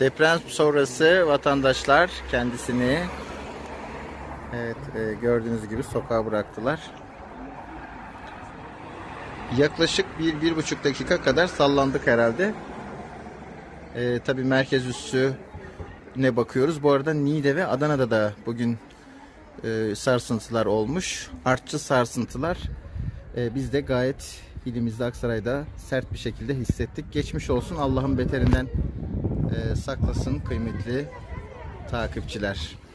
Deprem sonrası vatandaşlar kendisini evet e, gördüğünüz gibi sokağa bıraktılar. Yaklaşık bir, bir buçuk dakika kadar sallandık herhalde. E, tabii merkez üssü ne bakıyoruz. Bu arada Niğde ve Adana'da da bugün e, sarsıntılar olmuş. Artçı sarsıntılar. E, biz de gayet ilimizde Aksaray'da sert bir şekilde hissettik. Geçmiş olsun Allah'ın beterinden saklasın kıymetli takipçiler.